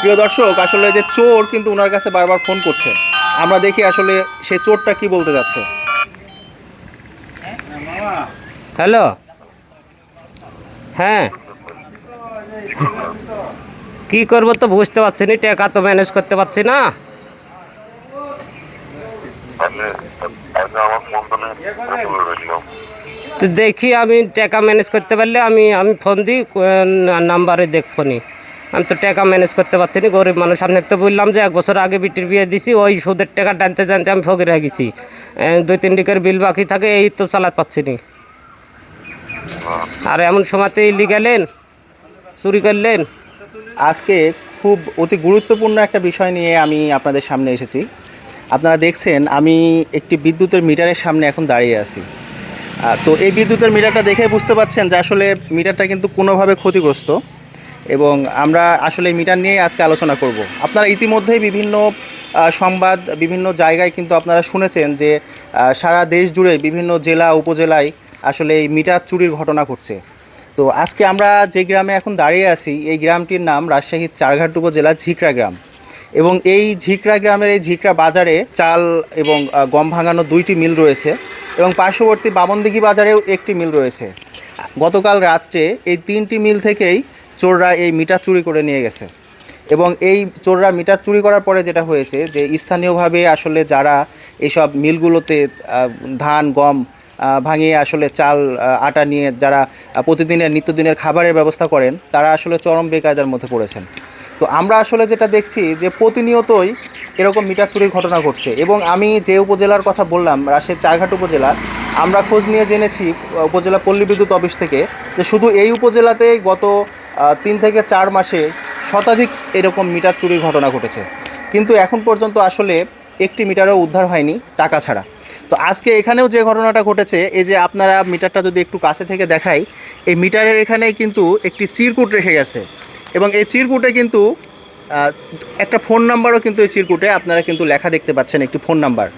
প্রিয় দর্শক, আসলে যে চোর কিন্তু ওনার কাছে বারবার ফোন করছে। আমরা দেখি আসলে সে চোরটা কি বলতে যাচ্ছে। হ্যালো? হ্যাঁ। কি করব তো বুঝতে পারছি না, টাকা তো ম্যানেজ করতে পারছি না। তো দেখি আমি টাকা ম্যানেজ করতে পারলে আমি আমি ফোন দিই নাম্বারে দেখ ফোনই আমি তো টাকা ম্যানেজ করতে পারছি না, গরিব মানুষ। সামনে তো বললাম যে এক বছর আগে বিটির বিয়ে দিছি, ওই সুদের টাকা টানতে টানতে আমি ফকির হয়ে গেছি। দুই তিন দিকের বিল বাকি থাকে, এই তো চালাতে পারছি না। আর এমন সময়তে লিগালেন চুরি করলেন। আজকে খুব অতি গুরুত্বপূর্ণ একটা বিষয় নিয়ে আমি আপনাদের সামনে এসেছি। আপনারা দেখছেন, আমি একটি বিদ্যুতের মিটারের সামনে এখন দাঁড়িয়ে আছি। তো এই বিদ্যুতের মিটারটা দেখে বুঝতে পাচ্ছেন যে আসলে মিটারটা কিন্তু কোনোভাবে ক্ষতিগ্রস্ত। এবং আমরা আসলে মিটার নিয়েই আজকে আলোচনা করব। আপনারা ইতিমধ্যেই বিভিন্ন সংবাদ, বিভিন্ন জায়গায় কিন্তু আপনারা শুনেছেন যে সারা দেশ জুড়ে বিভিন্ন জেলা, উপজেলায় আসলে এই মিটার চুরির ঘটনা ঘটছে। তো আজকে আমরা যে গ্রামে এখন দাঁড়িয়ে আছি, এই গ্রামটির নাম রাজশাহীর চারঘাট উপজেলা ঝিকরা গ্রাম। এবং এই ঝিকরা গ্রামের এই ঝিকরা বাজারে চাল এবং গম ভাঙানো দুইটি মিল রয়েছে এবং পার্শ্ববর্তী বামনদিঘি বাজারেও একটি মিল রয়েছে। গতকাল রাত্রে এই তিনটি মিল থেকেই চোররা এই মিটার চুরি করে নিয়ে গেছে। এবং এই চোররা মিটার চুরি করার পরে যেটা হয়েছে যে স্থানীয়ভাবে আসলে যারা এইসব মিলগুলোতে ধান, গম ভাঙিয়ে আসলে চাল আটা নিয়ে যারা প্রতিদিনের, নিত্যদিনের খাবারের ব্যবস্থা করেন, তারা আসলে চরম বেকায়দার মধ্যে পড়েছেন। তো আমরা আসলে যেটা দেখছি যে প্রতিনিয়তই এরকম মিটার চুরির ঘটনা ঘটছে। এবং আমি যে উপজেলার কথা বললাম রাজশাহীর চারঘাট উপজেলা, আমরা খোঁজ নিয়ে জেনেছি উপজেলা পল্লী বিদ্যুৎ অফিস থেকে, যে শুধু এই উপজেলাতেই গত তিন থেকে চার মাসে শতাধিক এরকম মিটার চুরির ঘটনা ঘটেছে। কিন্তু এখন পর্যন্ত আসলে একটি মিটারও উদ্ধার হয়নি টাকা ছাড়া। তো আজকে এখানেও যে ঘটনাটা ঘটেছে, এই যে আপনারা মিটারটা যদি একটু কাছে থেকে দেখাই, এই মিটারের এখানে কিন্তু একটি চিরকুট রেখে গেছে। এবং এই চিরকুটে কিন্তু একটা ফোন নাম্বারও কিন্তু এই চিরকুটে আপনারা কিন্তু লেখা দেখতে পাচ্ছেন একটি ফোন নাম্বার।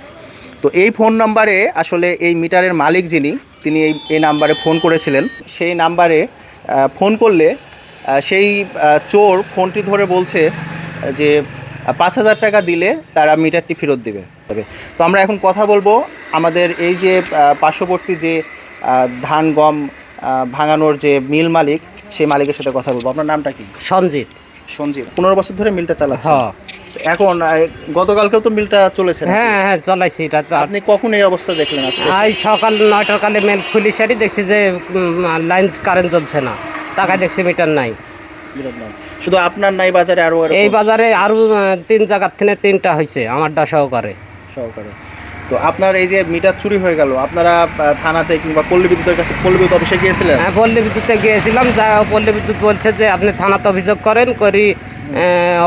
তো এই ফোন নাম্বারে আসলে এই মিটারের মালিক যিনি, তিনি এই এই নাম্বারে ফোন করেছিলেন। সেই নাম্বারে ফোন করলে সেই চোর ফোনটি ধরে বলছে যে পাঁচ হাজার টাকা দিলে তারা মিটারটি ফেরত দেবে। তবে তো আমরা এখন কথা বলব আমাদের এই যে পার্শ্ববর্তী যে ধান গম ভাঙানোর যে মিল মালিক সেই মালিকের সাথে কথা বলব। আপনার নামটা কি? সঞ্জিত। সঞ্জীব পনেরো বছর ধরে মিলটা চালাচ্ছে। হ্যাঁ। এখন গতকালকেও তো মিলটা চলেছে হ্যাঁ হ্যাঁ চলাইছি এটা তো। আপনি কখন এই অবস্থা দেখলেন আজকে? আজ সকাল নয়টার কালে মেল খুলি সারি দেখছি যে লাইন কারেন্ট চলছে না। টাকা দেখছি মিটার নাই। শুধু আপনার নাই বাজারে আরও এই বাজারে আরও তিন জায়গার থেকে তিনটা হয়েছে আমার আমারটা সহকারে। সহকারে। তো আপনার এই যে মিটার চুরি হয়ে গেল আপনারা থানাতে কিংবা পল্লী বিদ্যুতের কাছে পল্লী বিদ্যুৎ অফিসে গিয়েছিলেন? হ্যাঁ পল্লী বিদ্যুতে গিয়েছিলাম যা পল্লী বিদ্যুৎ বলছে যে আপনি থানাতে অভিযোগ করেন করি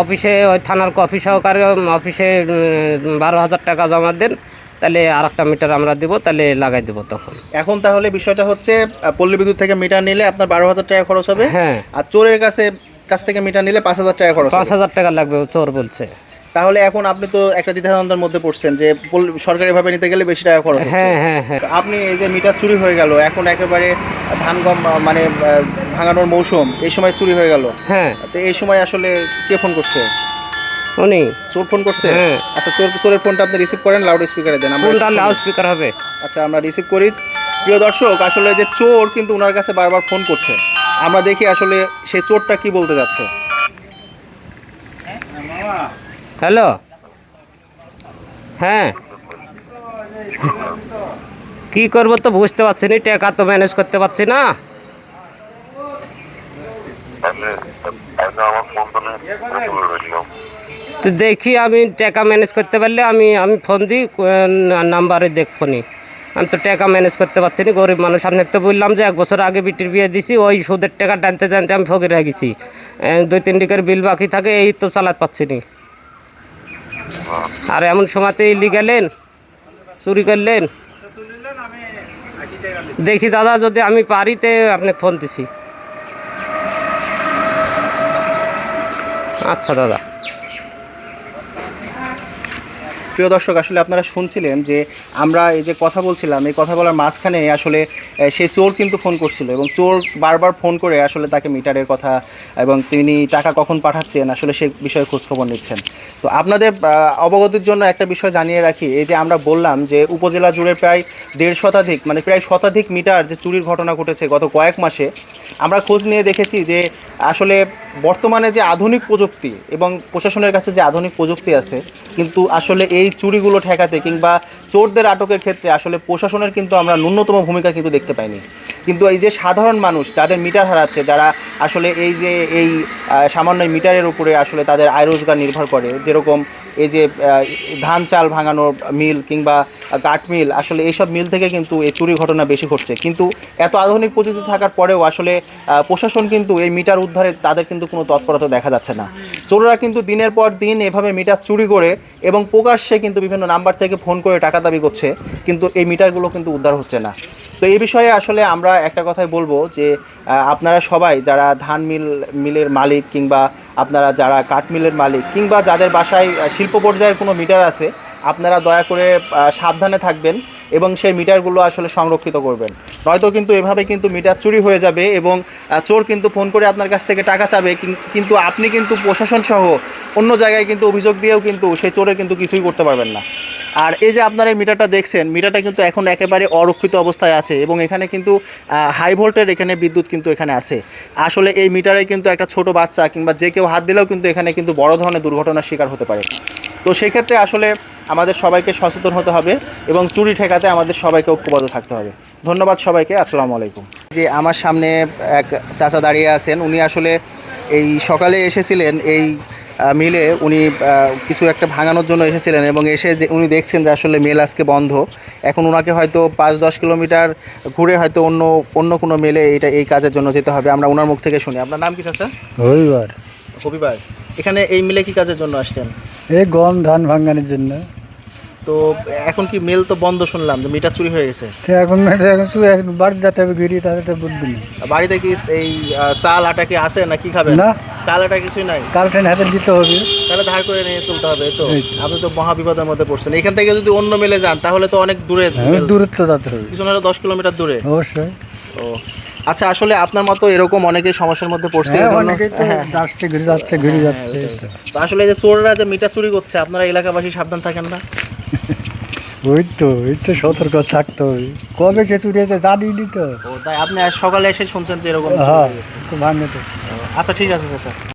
অফিসে ওই থানার কফি সহকারে অফিসে বারো হাজার টাকা জমা দেন। তাহলে আর একটা মিটার আমরা দিব তাহলে লাগাই দেবো তখন। এখন তাহলে বিষয়টা হচ্ছে পল্লী বিদ্যুৎ থেকে মিটার নিলে আপনার বারো হাজার টাকা খরচ হবে হ্যাঁ। আর চোরের কাছে কাছ থেকে মিটার নিলে পাঁচ হাজার টাকা খরচ পাঁচ হাজার টাকা লাগবে চোর বলছে। তাহলে এখন আপনি তো একটা দ্বিধাদ্বন্দ্বের মধ্যে পড়ছেন যে সরকারিভাবে নিতে গেলে বেশি টাকা খরচ হ্যাঁ হ্যাঁ হ্যাঁ। আপনি এই যে মিটার চুরি হয়ে গেল এখন একেবারে ধান গম মানে ভাঙানোর মৌসুম এই সময় চুরি হয়ে গেল। হ্যাঁ। তো এই সময় আসলে কে ফোন করছে? উনি। চোর ফোন করছে? হ্যাঁ। আচ্ছা চোর চোরের ফোনটা আপনি রিসিভ করেন লাউড স্পিকারে দেন। আমরা কোনটা লাউড স্পিকার হবে। আচ্ছা আমরা রিসিভ করি। প্রিয় দর্শক আসলে যে চোর কিন্তু ওনার কাছে বারবার ফোন করছে। আমরা দেখি আসলে সেই চোরটা কি বলতে যাচ্ছে। হ্যালো? হ্যাঁ। কি করব তো বুঝতে পারছি না টাকা তো ম্যানেজ করতে পারছি না। আমার ফোন তো দেখি আমি টাকা ম্যানেজ করতে পারলে আমি আমি ফোন দিই নাম্বারে দেখ ফোনই আমি তো টাকা ম্যানেজ করতে পারছি না, গরিব মানুষ। সামনে তো বললাম যে এক বছর আগে বিটির বিয়ে দিছি, ওই সুদের টাকা টানতে টানতে আমি ফকির হয়ে গেছি। দুই তিন দিকের বিল বাকি থাকে, এই তো চালাতে পারছি না। আর এমন সময়তে লিগালেন চুরি করলেন। দেখি দাদা, যদি আমি পারি তে আপনাকে ফোন দিছি। আচ্ছা দাদা। প্রিয় দর্শক, আসলে আপনারা শুনছিলেন যে আমরা এই যে কথা বলছিলাম, এই কথা বলার মাঝখানে আসলে সে চোর কিন্তু ফোন করছিল এবং চোর বারবার ফোন করে আসলে তাকে মিটারের কথা এবং তিনি টাকা কখন পাঠাচ্ছেন, আসলে সে বিষয়ে খোঁজখবর নিচ্ছেন। তো আপনাদের অবগতির জন্য একটা বিষয় জানিয়ে রাখি, এই যে আমরা বললাম যে উপজেলা জুড়ে প্রায় দেড় শতাধিক মানে প্রায় শতাধিক মিটার যে চুরির ঘটনা ঘটেছে গত কয়েক মাসে, আমরা খোঁজ নিয়ে দেখেছি যে আসলে বর্তমানে যে আধুনিক প্রযুক্তি এবং প্রশাসনের কাছে যে আধুনিক প্রযুক্তি আছে, কিন্তু আসলে এই চুরিগুলো ঠেকাতে কিংবা চোরদের আটকের ক্ষেত্রে আসলে প্রশাসনের কিন্তু আমরা ন্যূনতম ভূমিকা কিন্তু দেখতে পাইনি। কিন্তু এই যে সাধারণ মানুষ যাদের মিটার হারাচ্ছে, যারা আসলে এই যে এই সামান্য মিটারের উপরে আসলে তাদের আয় রোজগার নির্ভর করে, যেরকম এই যে ধান চাল ভাঙানোর মিল কিংবা কাঠ মিল, আসলে এইসব মিল থেকে কিন্তু এই চুরি ঘটনা বেশি ঘটছে। কিন্তু এত আধুনিক প্রযুক্তি থাকার পরেও আসলে প্রশাসন কিন্তু এই মিটার উদ্ধারে তাদের কিন্তু কোনো তৎপরতা দেখা যাচ্ছে না। চোররা কিন্তু দিনের পর দিন এভাবে মিটার চুরি করে এবং প্রকাশ্যে কিন্তু বিভিন্ন নাম্বার থেকে ফোন করে টাকা দাবি করছে, কিন্তু এই মিটারগুলো কিন্তু উদ্ধার হচ্ছে না। তো এই বিষয়ে আসলে আমরা একটা কথাই বলব যে আপনারা সবাই যারা ধান মিল, মিলের মালিক কিংবা আপনারা যারা কাঠ মিলের মালিক কিংবা যাদের বাসায় শিল্প পর্যায়ের কোনো মিটার আছে, আপনারা দয়া করে সাবধানে থাকবেন এবং সেই মিটারগুলো আসলে সংরক্ষিত করবেন। নয়তো কিন্তু এভাবে কিন্তু মিটার চুরি হয়ে যাবে এবং চোর কিন্তু ফোন করে আপনার কাছ থেকে টাকা চাবে কিন- কিন্তু আপনি কিন্তু প্রশাসন সহ অন্য জায়গায় কিন্তু অভিযোগ দিয়েও কিন্তু সেই চোরের কিন্তু কিছুই করতে পারবেন না। আর এই যে আপনারা এই মিটারটা দেখছেন, মিটারটা কিন্তু এখন একেবারে অরক্ষিত অবস্থায় আছে এবং এখানে কিন্তু হাই ভোল্টের এখানে বিদ্যুৎ কিন্তু এখানে আছে। আসলে এই মিটারে কিন্তু একটা ছোট বাচ্চা কিংবা যে কেউ হাত দিলেও কিন্তু এখানে কিন্তু বড় ধরনের দুর্ঘটনার শিকার হতে পারে। তো সেক্ষেত্রে আসলে আমাদের সবাইকে সচেতন হতে হবে এবং চুরি ঠেকাতে আমাদের সবাইকে ঐক্যবদ্ধ থাকতে হবে। ধন্যবাদ সবাইকে, আসসালামু আলাইকুম। যে আমার সামনে এক চাচা দাঁড়িয়ে আছেন, উনি আসলে এই সকালে এসেছিলেন এই মিলে উনি কিছু একটা ভাঙানোর জন্য এসেছিলেন এবং এসে উনি দেখছেন যে আসলে মেল আজকে বন্ধ এখন ওনাকে হয়তো পাঁচ দশ কিলোমিটার ঘুরে হয়তো অন্য অন্য কোনো মেলে এটা এই কাজের জন্য যেতে হবে। আমরা ওনার মুখ থেকে শুনি। আপনার নাম কি চাচা রবিবার। হবিবার এখানে এই মিলে কি কাজের জন্য আসছেন? এই গম ধান ভাঙানোর জন্য। তো এখন কি মেল তো বন্ধ শুনলাম যে মিটার চুরি হয়ে গেছে? এখন শুধু যেতে হবে ঘিরি তাহলে তো বুঝবি না বাড়িতে কি এই চাল আটা কি আছে না কি খাবেন? না। চাল আটা কিছুই নাই। কারেন্ট হাতে দিতে হবে। তাহলে ধার করে নিয়ে চলতে হবে তো। আপনি তো মহাবিপদের মধ্যে পড়ছেন। এখান থেকে যদি অন্য মেলে যান তাহলে তো অনেক দূরে হ্যাঁ, দূরত্ব যেতে হবে। পিছনে দশ কিলোমিটার দূরে। অবশ্যই। ও। আচ্ছা আসলে আপনার মতো এরকম অনেকেই সমস্যার মধ্যে পড়ছে যাচ্ছে ঘুরে যাচ্ছে ঘুরে যাচ্ছে আসলে যে চোররা যে মিটার চুরি করছে আপনারা এলাকাবাসী সাবধান থাকেন না? ওই তো ওই তো সতর্ক থাকতে হবে। কবে সে তুই জানি নি তো? তাই আপনি আজ সকালে এসে শুনছেন যে এরকম হ্যাঁ তো ভাঙে তো আচ্ছা ঠিক আছে স্যার।